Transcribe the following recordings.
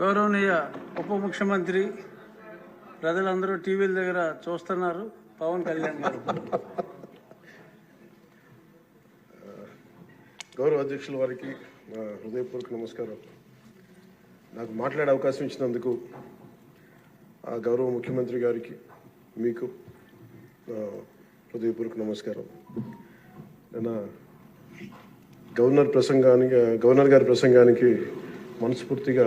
గౌరవనీయ ఉప ముఖ్యమంత్రి ప్రజలందరూ టీవీల దగ్గర చూస్తున్నారు. పవన్ కళ్యాణ్ గారు. గౌరవ అధ్యక్షుల వారికి హృదయపూర్వక నమస్కారం. నాకు మాట్లాడే అవకాశం ఇచ్చినందుకు ఆ గౌరవ ముఖ్యమంత్రి గారికి మీకు హృదయపూర్వక నమస్కారం. నిన్న గవర్నర్ ప్రసంగానికి గవర్నర్ గారి ప్రసంగానికి మనస్ఫూర్తిగా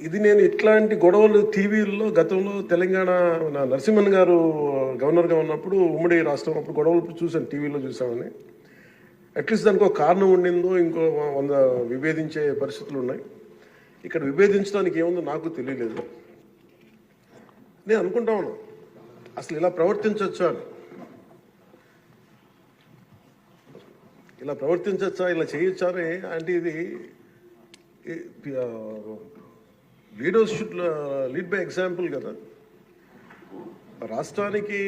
ఇది నేను ఇట్లాంటి గొడవలు టీవీల్లో గతంలో తెలంగాణ నా నరసింహన్ గారు గవర్నర్గా ఉన్నప్పుడు ఉమ్మడి రాష్ట్రం అప్పుడు గొడవలు చూశాను టీవీలో చూసామని అట్లీస్ట్ దానికి ఒక కారణం ఉండిందో ఇంకో వంద విభేదించే పరిస్థితులు ఉన్నాయి. ఇక్కడ విభేదించడానికి ఏముందో నాకు తెలియలేదు. నేను అనుకుంటా ఉన్నా అసలు ఇలా ప్రవర్తించవచ్చా అని. ఇలా ప్రవర్తించవచ్చా ఇలా చేయొచ్చా అని అంటే ఇది leaders should lead by example కదా. రాష్ట్రానికి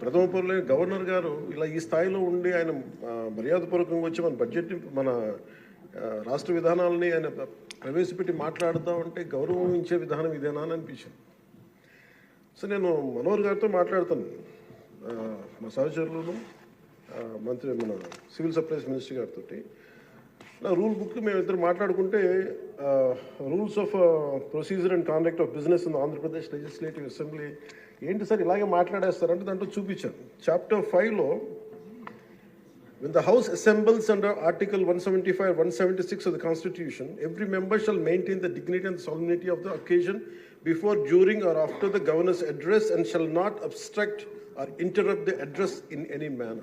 ప్రథమ పౌరులే గవర్నర్ గారు ఇలా ఈ స్థాయిలో ఉండి ఆయన మర్యాదపూర్వకంగా వచ్చి మన బడ్జెట్ని మన రాష్ట్ర విధానాలని ఆయన ప్రవేశపెట్టి మాట్లాడుతూ ఉంటే గౌరవించే విధానం ఇదేనా అని అనిపించింది. సో నేను మనోహర్ గారితో మాట్లాడుతాను. మా సహచరులను మంత్రి మన సివిల్ సప్లైస్ మినిస్టర్ గారితో రూల్ బుక్ మేము ఇద్దరు మాట్లాడుకుంటే rules of procedure and conduct of business in Andhra Pradesh legislative assembly ఏంటి సార్ ఇలాగే మాట్లాడేస్తారంటే దాంట్లో చూపించాను చాప్టర్ ఫైవ్లో When the House assembles under Article 175, 176 of the Constitution, every member shall maintain the dignity and solemnity of the occasion before, during, or after the governor's address and shall not obstruct or interrupt the address in any manner.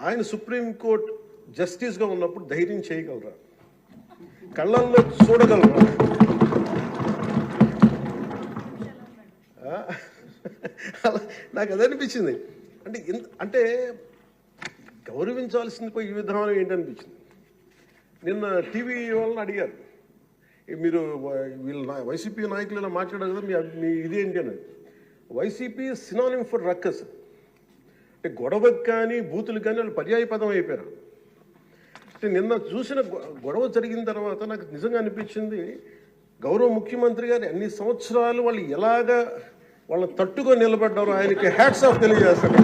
ఆయన supreme court జస్టిస్గా ఉన్నప్పుడు ధైర్యం చేయగలరా? కళ్ళల్లో చూడగలరా? అలా నాకు అది అనిపించింది. అంటే ఇంత అంటే గౌరవించాల్సింది పోయి ఈ విధానం ఏంటనిపించింది? నిన్న టీవీ వాళ్ళని అడిగారు. మీరు వీళ్ళు నా- వైసీపీ నాయకులు ఇలా మాట్లాడారు కదా మీ మీ ఇదేంటి అని వైసీపీ సినానిమ్ ఫర్ రక్కస్. అంటే గొడవకు కానీ బూతులు కానీ వాళ్ళు పర్యాయ పదం అయిపోయారు. అంటే నిన్న చూసిన గొ- గొడవ జరిగిన తర్వాత నాకు నిజంగా అనిపించింది గౌరవ ముఖ్యమంత్రి గారు అన్ని సంవత్సరాలు వాళ్ళు ఎలాగా వాళ్ళని తట్టుకొని నిలబడ్డారో ఆయనకి హ్యాట్స్ ఆఫ్ తెలియజేస్తాను.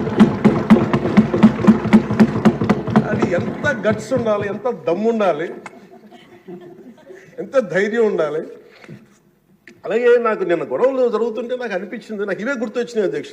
అది ఎంత గట్స్ ఉండాలి ఎంత దమ్ముండాలి ఎంత ధైర్యం ఉండాలి. అలాగే నాకు నిన్న గొడవలు జరుగుతుంటే నాకు అనిపించింది నాకు ఇవే గుర్తొచ్చినాయి అధ్యక్ష.